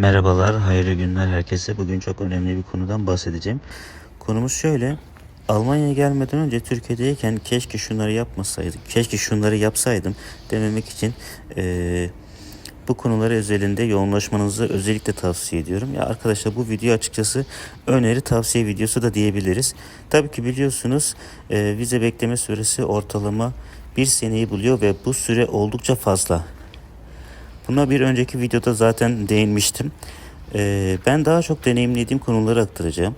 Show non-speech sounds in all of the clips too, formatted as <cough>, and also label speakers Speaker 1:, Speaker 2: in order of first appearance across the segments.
Speaker 1: Merhabalar, hayırlı günler herkese. Bugün çok önemli bir konudan bahsedeceğim. Konumuz şöyle. Almanya'ya gelmeden önce Türkiye'deyken keşke şunları yapmasaydım, keşke şunları yapsaydım dememek için eee, bu konuları özelinde yoğunlaşmanızı özellikle tavsiye ediyorum. Ya arkadaşlar bu video açıkçası öneri tavsiye videosu da diyebiliriz. Tabii ki biliyorsunuz eee, vize bekleme süresi ortalama bir seneyi buluyor ve bu süre oldukça fazla. Buna bir önceki videoda zaten değinmiştim. Ee, ben daha çok deneyimlediğim konuları aktaracağım.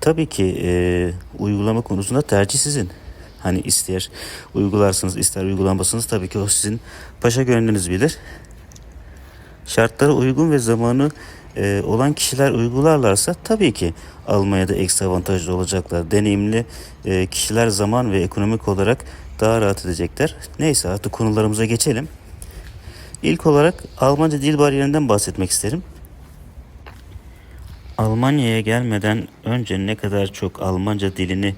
Speaker 1: Tabii ki e, uygulama konusunda tercih sizin. Hani ister uygularsınız ister uygulanmasınız tabii ki o sizin paşa gönlünüz bilir. Şartlara uygun ve zamanı e, olan kişiler uygularlarsa tabii ki Almanya'da ekstra avantajlı olacaklar. Deneyimli e, kişiler zaman ve ekonomik olarak daha rahat edecekler. Neyse artık konularımıza geçelim. İlk olarak Almanca dil bariyerinden bahsetmek isterim. Almanya'ya gelmeden önce ne kadar çok Almanca dilini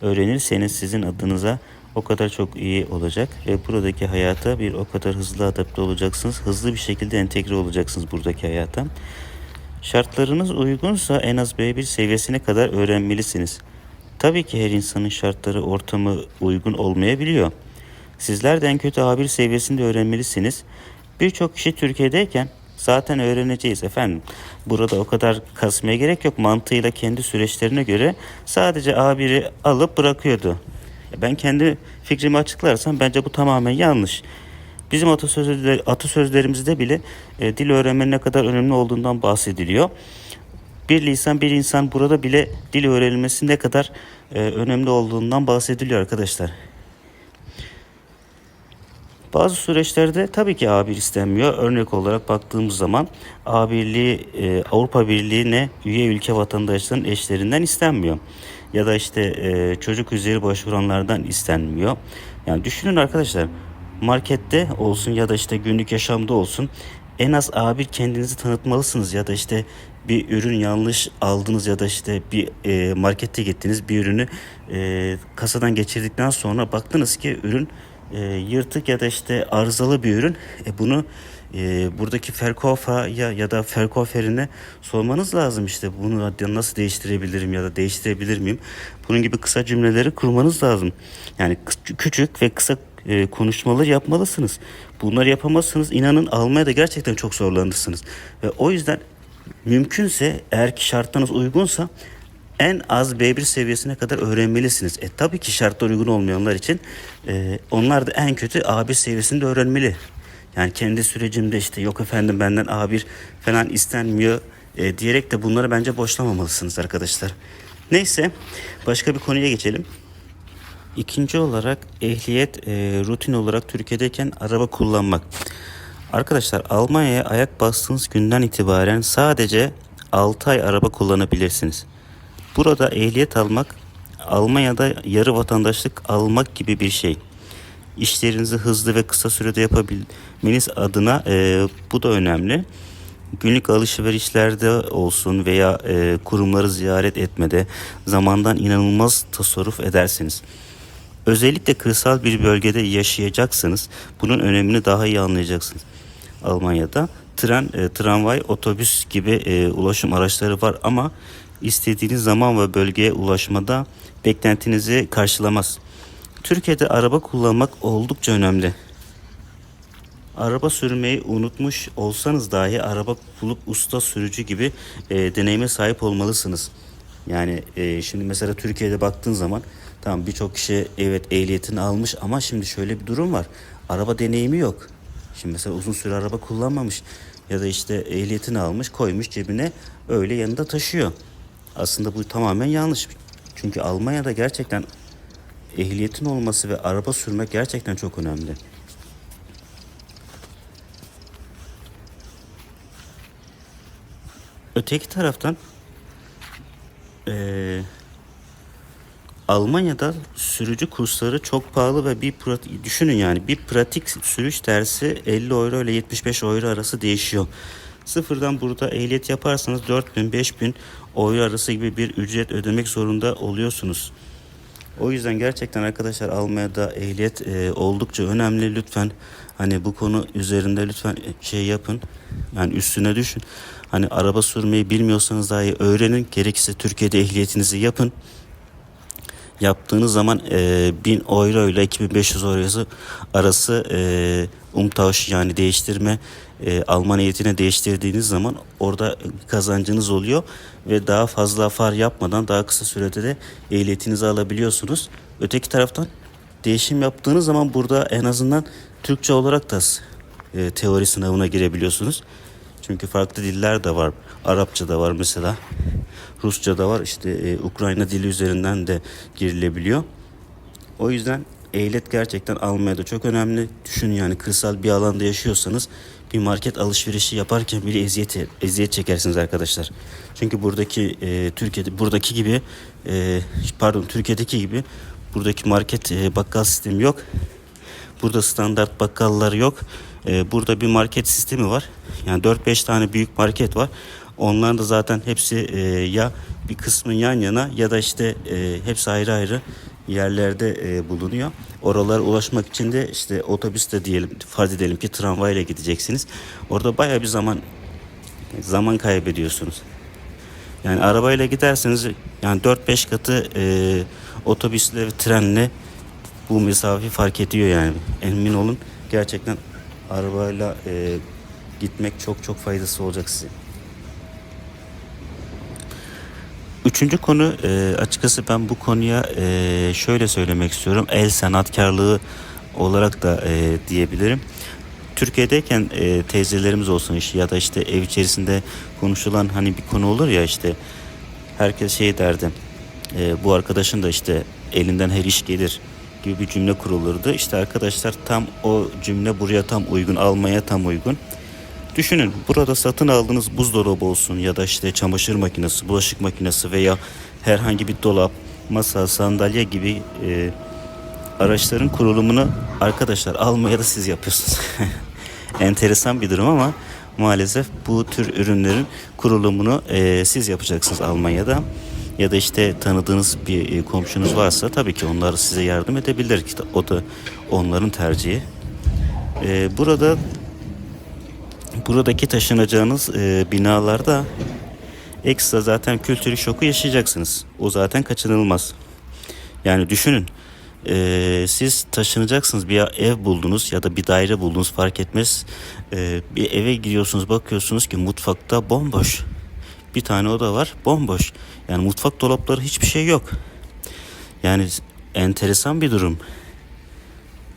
Speaker 1: öğrenirseniz sizin adınıza o kadar çok iyi olacak ve buradaki hayata bir o kadar hızlı adapte olacaksınız. Hızlı bir şekilde entegre olacaksınız buradaki hayata. Şartlarınız uygunsa en az B1 seviyesine kadar öğrenmelisiniz. Tabii ki her insanın şartları ortamı uygun olmayabiliyor. Sizler de en kötü A1 seviyesinde öğrenmelisiniz. Birçok kişi Türkiye'deyken zaten öğreneceğiz efendim. Burada o kadar kasmaya gerek yok. Mantığıyla kendi süreçlerine göre sadece A1'i alıp bırakıyordu. Ben kendi fikrimi açıklarsam bence bu tamamen yanlış. Bizim atasözler, atasözlerimizde bile e, dil öğrenmenin ne kadar önemli olduğundan bahsediliyor. Bir lisan bir insan burada bile dil öğrenilmesi ne kadar e, önemli olduğundan bahsediliyor arkadaşlar. Bazı süreçlerde tabii ki A1 istenmiyor. Örnek olarak baktığımız zaman A1'liği e, Avrupa Birliği'ne üye ülke vatandaşlarının eşlerinden istenmiyor. Ya da işte e, çocuk üzeri başvuranlardan istenmiyor. Yani düşünün arkadaşlar markette olsun ya da işte günlük yaşamda olsun en az A1 kendinizi tanıtmalısınız ya da işte bir ürün yanlış aldınız ya da işte bir e, markette gittiniz bir ürünü e, kasadan geçirdikten sonra baktınız ki ürün e, yırtık ya da işte arızalı bir ürün. E, bunu e, buradaki Verkäufer'ya ya da Verkäufer'ine sormanız lazım işte bunu nasıl değiştirebilirim ya da değiştirebilir miyim? Bunun gibi kısa cümleleri kurmanız lazım. Yani küçük ve kısa e, konuşmalar yapmalısınız. Bunları yapamazsınız inanın Almanya'da gerçekten çok zorlanırsınız. Ve o yüzden mümkünse eğer ki şartlarınız uygunsa en az B1 seviyesine kadar öğrenmelisiniz. E tabii ki şartlar uygun olmayanlar için e, onlar da en kötü A1 seviyesinde öğrenmeli. Yani kendi sürecimde işte yok efendim benden A1 falan istenmiyor e, diyerek de bunları bence boşlamamalısınız arkadaşlar. Neyse başka bir konuya geçelim. İkinci olarak ehliyet e, rutin olarak Türkiye'deyken araba kullanmak. Arkadaşlar Almanya'ya ayak bastığınız günden itibaren sadece 6 ay araba kullanabilirsiniz. Burada ehliyet almak Almanya'da yarı vatandaşlık almak gibi bir şey. İşlerinizi hızlı ve kısa sürede yapabilmeniz adına e, bu da önemli. Günlük alışverişlerde olsun veya e, kurumları ziyaret etmede zamandan inanılmaz tasarruf edersiniz. Özellikle kırsal bir bölgede yaşayacaksanız bunun önemini daha iyi anlayacaksınız. Almanya'da tren, e, tramvay, otobüs gibi e, ulaşım araçları var ama istediğiniz zaman ve bölgeye ulaşmada beklentinizi karşılamaz. Türkiye'de araba kullanmak oldukça önemli. Araba sürmeyi unutmuş olsanız dahi araba bulup usta sürücü gibi e, deneyime sahip olmalısınız. Yani e, şimdi mesela Türkiye'de baktığın zaman tamam birçok kişi evet ehliyetini almış ama şimdi şöyle bir durum var. Araba deneyimi yok. Şimdi mesela uzun süre araba kullanmamış ya da işte ehliyetini almış koymuş cebine öyle yanında taşıyor. Aslında bu tamamen yanlış. Çünkü Almanya'da gerçekten ehliyetin olması ve araba sürmek gerçekten çok önemli. Öteki taraftan eee, Almanya'da sürücü kursları çok pahalı ve bir pratik, düşünün yani bir pratik sürüş dersi 50 euro ile 75 euro arası değişiyor. Sıfırdan burada ehliyet yaparsanız 4000 5000 euro arası gibi bir ücret ödemek zorunda oluyorsunuz. O yüzden gerçekten arkadaşlar Almanya'da ehliyet e, oldukça önemli. Lütfen hani bu konu üzerinde lütfen şey yapın. Yani üstüne düşün. Hani araba sürmeyi bilmiyorsanız dahi öğrenin. Gerekirse Türkiye'de ehliyetinizi yapın. Yaptığınız zaman e, 1000 euro ile 2500 euro arası e, umtauş yani değiştirme e, Alman ehliyetine değiştirdiğiniz zaman orada kazancınız oluyor ve daha fazla far yapmadan daha kısa sürede de ehliyetinizi alabiliyorsunuz. Öteki taraftan değişim yaptığınız zaman burada en azından Türkçe olarak da e, teori sınavına girebiliyorsunuz. Çünkü farklı diller de var. Arapça da var mesela. Rusça da var. İşte e, Ukrayna dili üzerinden de girilebiliyor. O yüzden ehliyet gerçekten Almanya'da çok önemli. Düşün yani kırsal bir alanda yaşıyorsanız bir market alışverişi yaparken bile eziyet eziyet çekersiniz arkadaşlar. Çünkü buradaki e, Türkiye'de buradaki gibi e, pardon Türkiye'deki gibi buradaki market e, bakkal sistemi yok. Burada standart bakkallar yok. Ee, burada bir market sistemi var. Yani 4-5 tane büyük market var. Onların da zaten hepsi e, ya bir kısmı yan yana ya da işte e, hepsi ayrı ayrı yerlerde e, bulunuyor. Oralara ulaşmak için de işte otobüste diyelim farz edelim ki tramvayla gideceksiniz. Orada baya bir zaman zaman kaybediyorsunuz. Yani arabayla giderseniz yani 4-5 katı e, otobüsle ve trenle bu mesafe fark ediyor yani. Emin olun gerçekten arabayla e, gitmek çok çok faydası olacak size. Üçüncü konu e, açıkçası ben bu konuya e, şöyle söylemek istiyorum. El sanatkarlığı olarak da e, diyebilirim. Türkiye'deyken e, teyzelerimiz olsun işte ya da işte ev içerisinde konuşulan hani bir konu olur ya işte herkes şey derdi. E, bu arkadaşın da işte elinden her iş gelir gibi bir cümle kurulurdu. İşte arkadaşlar tam o cümle buraya tam uygun, almaya tam uygun. Düşünün burada satın aldığınız buzdolabı olsun ya da işte çamaşır makinesi, bulaşık makinesi veya herhangi bir dolap, masa, sandalye gibi e, araçların kurulumunu arkadaşlar Almanya'da siz yapıyorsunuz. <laughs> Enteresan bir durum ama maalesef bu tür ürünlerin kurulumunu e, siz yapacaksınız Almanya'da. Ya da işte tanıdığınız bir e, komşunuz varsa tabii ki onlar size yardım edebilir ki o da onların tercihi. E, burada buradaki taşınacağınız e, binalarda ekstra zaten kültürel şoku yaşayacaksınız. O zaten kaçınılmaz. Yani düşünün e, siz taşınacaksınız bir ev buldunuz ya da bir daire buldunuz fark etmez. E, bir eve gidiyorsunuz bakıyorsunuz ki mutfakta bomboş. Bir tane oda var bomboş. Yani mutfak dolapları hiçbir şey yok. Yani enteresan bir durum.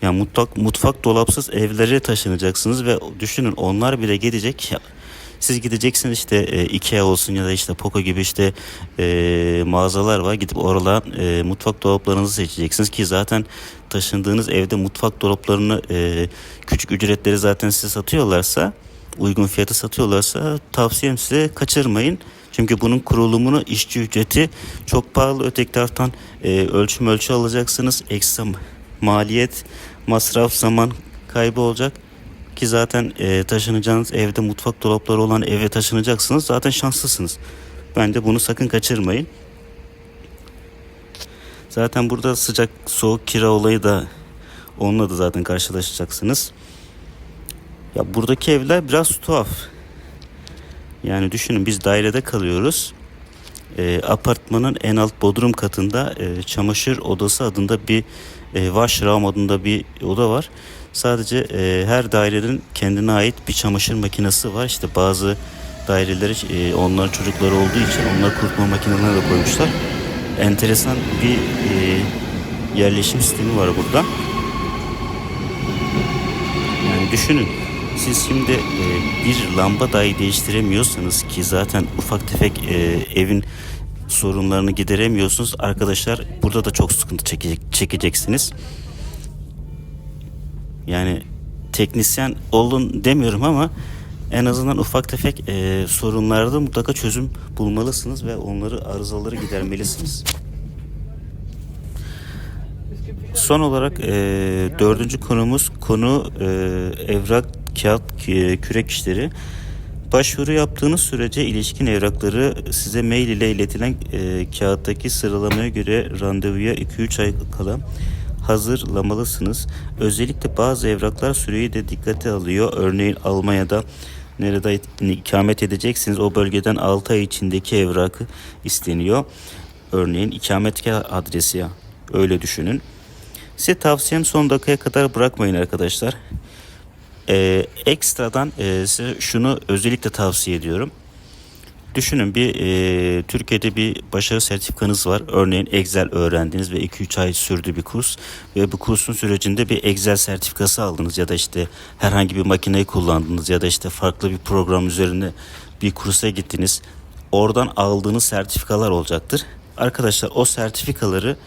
Speaker 1: Yani mutfak, mutfak dolapsız evlere taşınacaksınız ve düşünün onlar bile gidecek. Siz gideceksiniz işte e, Ikea olsun ya da işte Poco gibi işte e, mağazalar var. Gidip oradan e, mutfak dolaplarınızı seçeceksiniz ki zaten taşındığınız evde mutfak dolaplarını e, küçük ücretleri zaten size satıyorlarsa uygun fiyata satıyorlarsa tavsiyem size kaçırmayın. Çünkü bunun kurulumunu işçi ücreti çok pahalı. Öteki taraftan e, ölçüm ölçü alacaksınız. Ekstra maliyet, masraf, zaman kaybı olacak. Ki zaten e, taşınacağınız evde mutfak dolapları olan eve taşınacaksınız. Zaten şanslısınız. Bence bunu sakın kaçırmayın. Zaten burada sıcak soğuk kira olayı da onunla da zaten karşılaşacaksınız. Ya buradaki evler biraz tuhaf. Yani düşünün biz dairede kalıyoruz. E, apartmanın en alt bodrum katında e, çamaşır odası adında bir e, washroom adında bir oda var. Sadece e, her dairenin kendine ait bir çamaşır makinesi var. İşte bazı daireleri e, onların çocukları olduğu için onlar kurutma makinelerini de koymuşlar. Enteresan bir e, yerleşim sistemi var burada. Yani düşünün siz şimdi e, bir lamba dahi değiştiremiyorsanız ki zaten ufak tefek e, evin sorunlarını gideremiyorsunuz arkadaşlar burada da çok sıkıntı çekecek, çekeceksiniz. Yani teknisyen olun demiyorum ama en azından ufak tefek e, sorunlarda mutlaka çözüm bulmalısınız ve onları arızaları gidermelisiniz. Son olarak e, dördüncü konumuz konu e, evrak, kağıt, e, kürek işleri. Başvuru yaptığınız sürece ilişkin evrakları size mail ile iletilen e, kağıttaki sıralamaya göre randevuya 2-3 ay kala hazırlamalısınız. Özellikle bazı evraklar süreyi de dikkate alıyor. Örneğin Almanya'da nerede ikamet edeceksiniz o bölgeden 6 ay içindeki evrakı isteniyor. Örneğin ikametgah adresi ya öyle düşünün. Size tavsiyem son dakikaya kadar bırakmayın arkadaşlar. Ee, ekstradan e, size şunu özellikle tavsiye ediyorum. Düşünün bir e, Türkiye'de bir başarı sertifikanız var. Örneğin Excel öğrendiniz ve 2-3 ay sürdü bir kurs ve bu kursun sürecinde bir Excel sertifikası aldınız ya da işte herhangi bir makineyi kullandınız ya da işte farklı bir program üzerine bir kursa gittiniz. Oradan aldığınız sertifikalar olacaktır. Arkadaşlar o sertifikaları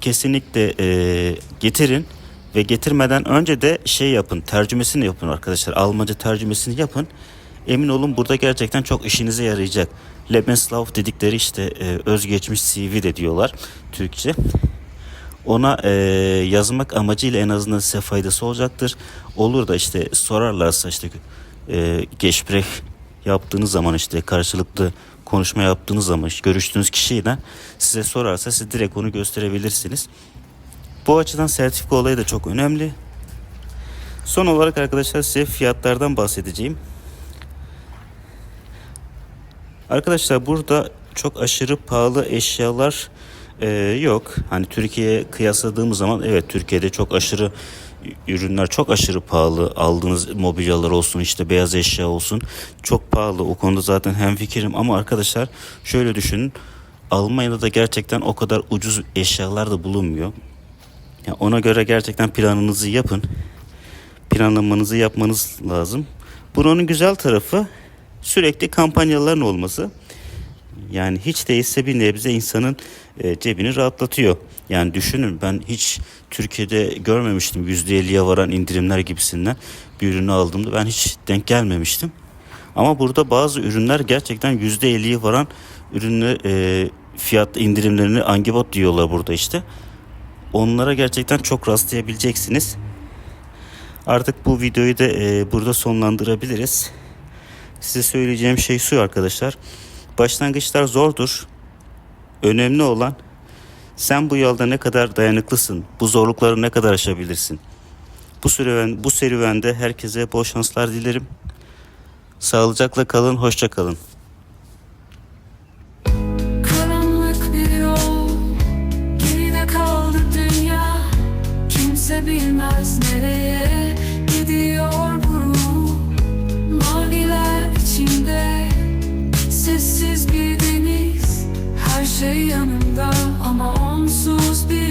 Speaker 1: kesinlikle e, getirin ve getirmeden önce de şey yapın tercümesini yapın arkadaşlar. Almanca tercümesini yapın. Emin olun burada gerçekten çok işinize yarayacak. Lebenslauf dedikleri işte e, özgeçmiş CV de diyorlar Türkçe. Ona e, yazmak amacıyla en azından size faydası olacaktır. Olur da işte sorarlarsa işte e, Gespräch yaptığınız zaman işte karşılıklı konuşma yaptığınız zaman işte görüştüğünüz kişiyle size sorarsa siz direkt onu gösterebilirsiniz. Bu açıdan sertifika olayı da çok önemli. Son olarak arkadaşlar size fiyatlardan bahsedeceğim. Arkadaşlar burada çok aşırı pahalı eşyalar e, yok. Hani Türkiye'ye kıyasladığımız zaman evet Türkiye'de çok aşırı ürünler çok aşırı pahalı. Aldığınız mobilyalar olsun işte beyaz eşya olsun çok pahalı. O konuda zaten hem fikrim ama arkadaşlar şöyle düşünün. Almanya'da da gerçekten o kadar ucuz eşyalar da bulunmuyor. Yani ona göre gerçekten planınızı yapın. Planlamanızı yapmanız lazım. Bunun güzel tarafı sürekli kampanyaların olması. Yani hiç değilse bir nebze insanın e, cebini rahatlatıyor. Yani düşünün ben hiç Türkiye'de görmemiştim %50'ye varan indirimler gibisinden bir ürünü aldığımda ben hiç denk gelmemiştim. Ama burada bazı ürünler gerçekten %50'ye varan ürünler e, fiyat indirimlerini angibot diyorlar burada işte. Onlara gerçekten çok rastlayabileceksiniz. Artık bu videoyu da e, burada sonlandırabiliriz. Size söyleyeceğim şey şu arkadaşlar. Başlangıçlar zordur. Önemli olan sen bu yolda ne kadar dayanıklısın, bu zorlukları ne kadar aşabilirsin. Bu serüven, bu serüvende herkese bol şanslar dilerim. Sağlıcakla kalın, hoşça kalın.
Speaker 2: Bilmez nereye Gidiyor bu ruh Maviler içinde Sessiz bir deniz. Her şey yanımda Ama onsuz bir